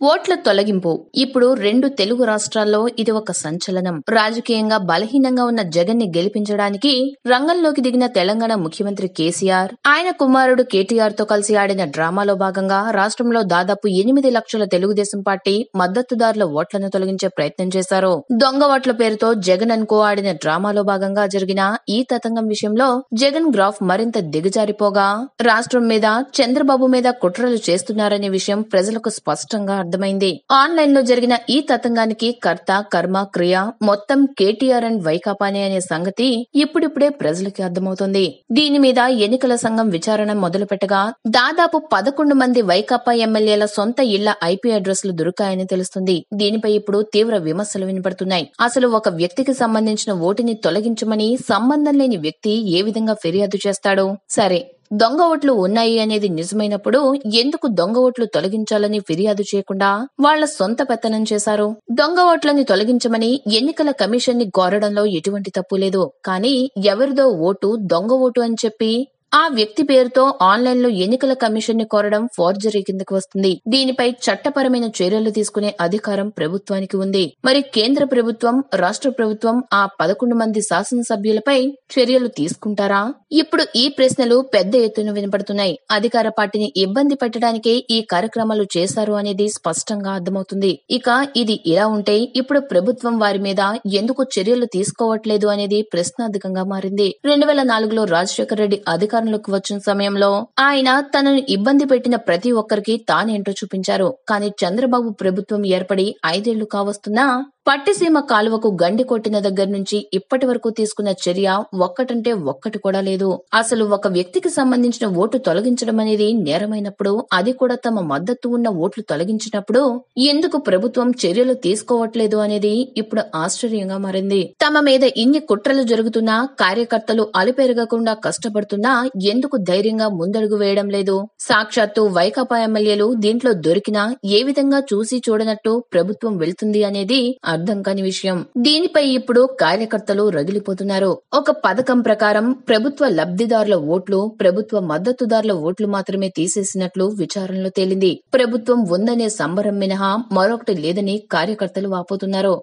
ఓట్ల తొలగింపు. ఇప్పుడు రెండు తెలుగు రాష్ట్రాల్లో ఇది ఒక సంచలనం. రాజకీయంగా బలహీనంగా ఉన్న జగన్ని గెలిపించడానికి రంగంలోకి దిగిన తెలంగాణ ముఖ్యమంత్రి కేసీఆర్ ఆయన కుమారుడు కేటీఆర్తో కలిసి ఆడిన డ్రామాలో భాగంగా రాష్ట్రంలో దాదాపు ఎనిమిది లక్షల తెలుగుదేశం పార్టీ మద్దతుదారుల ఓట్లను తొలగించే ప్రయత్నం చేశారు. దొంగ ఓట్ల పేరుతో జగన్ అనుకో ఆడిన డ్రామాలో భాగంగా జరిగిన ఈ తతంగం విషయంలో జగన్ గ్రాఫ్ మరింత దిగజారిపోగా రాష్ట్రం మీద చంద్రబాబు మీద కుట్రలు చేస్తున్నారనే విషయం ప్రజలకు స్పష్టంగా అర్థమైంది. ఆన్లైన్లో జరిగిన ఈ తతంగానికి కర్త కర్మ క్రియ మొత్తం కేటీఆర్ అండ్ వైకాపానే అనే సంగతి ఇప్పుడిప్పుడే ప్రజలకి అర్థమవుతుంది. దీని మీద ఎన్నికల సంఘం విచారణ మొదలు పెట్టగా దాదాపు పదకొండు మంది వైకాపా ఎమ్మెల్యేల సొంత ఇళ్ళ ఐపీ అడ్రస్లు దొరికాయని తెలుస్తుంది. దీనిపై ఇప్పుడు తీవ్ర విమర్శలు వినపడుతున్నాయి. అసలు ఒక వ్యక్తికి సంబంధించిన ఓటుని తొలగించమని సంబంధం లేని వ్యక్తి ఏ విధంగా ఫిర్యాదు చేస్తాడు? సరే దొంగ ఓట్లు ఉన్నాయి అనేది నిజమైనప్పుడు ఎందుకు దొంగ ఓట్లు తొలగించాలని ఫిర్యాదు చేయకుండా వాళ్ళ సొంత పెత్తనం చేశారు? దొంగ ఓట్లని తొలగించమని ఎన్నికల కమిషన్ని కోరడంలో ఎటువంటి తప్పు లేదు. కానీ ఎవరిదో ఓటు దొంగ ఓటు అని చెప్పి ఆ వ్యక్తి పేరుతో ఆన్లైన్లో ఎన్నికల కమిషన్ని కోరడం ఫోర్జరీ కిందకు వస్తుంది. దీనిపై చట్టపరమైన చర్యలు తీసుకునే అధికారం ప్రభుత్వానికి ఉంది. మరి కేంద్ర ప్రభుత్వం రాష్ట్ర ప్రభుత్వం ఆ పదకొండు మంది శాసనసభ్యులపై చర్యలు తీసుకుంటారా? ఇప్పుడు ఈ ప్రశ్నలు పెద్ద ఎత్తున వినపడుతున్నాయి. అధికార పార్టీని ఇబ్బంది పెట్టడానికే ఈ కార్యక్రమాలు చేశారు అనేది స్పష్టంగా అర్థమవుతుంది. ఇక ఇది ఇలా ఉంటే ఇప్పుడు ప్రభుత్వం వారి మీద ఎందుకు చర్యలు తీసుకోవట్లేదు అనేది ప్రశ్నార్థకంగా మారింది. రెండు వేల నాలుగులో రాజశేఖర రెడ్డి అధికారంలోకి వచ్చిన సమయంలో ఆయన తనను ఇబ్బంది పెట్టిన ప్రతి ఒక్కరికి తానేంటో చూపించారు. కానీ చంద్రబాబు ప్రభుత్వం ఏర్పడి ఐదేళ్ళు కావస్తున్నా పట్టిసీమ కాలువకు గండి కొట్టిన దగ్గర నుంచి ఇప్పటి వరకు తీసుకున్న చర్య ఒక్కటంటే ఒక్కటి కూడా లేదు. అసలు ఒక వ్యక్తికి సంబంధించిన ఓటు తొలగించడం అనేది నేరమైనప్పుడు అది కూడా తమ మద్దతు ఉన్న ఓట్లు తొలగించినప్పుడు ఎందుకు ప్రభుత్వం చర్యలు తీసుకోవట్లేదు అనేది ఇప్పుడు ఆశ్చర్యంగా మారింది. తమ మీద ఇన్ని కుట్రలు జరుగుతున్నా కార్యకర్తలు అలిపెరగకుండా కష్టపడుతున్నా ఎందుకు ధైర్యంగా ముందడుగు వేయడం లేదు? సాక్షాత్తు వైకాపా ఎమ్మెల్యేలు దీంట్లో దొరికినా ఏ విధంగా చూసి చూడనట్టు ప్రభుత్వం వెళ్తుంది అనేది అర్థం కాని విషయం. దీనిపై ఇప్పుడు కార్యకర్తలు రగిలిపోతున్నారు. ఒక పథకం ప్రకారం ప్రభుత్వ లబ్ధిదారుల ఓట్లు ప్రభుత్వ మద్దతుదారుల ఓట్లు మాత్రమే తీసేసినట్లు విచారణలో తేలింది. ప్రభుత్వం ఉందనే సంబరం మినహా మరొకటి లేదని కార్యకర్తలు వాపోతున్నారు.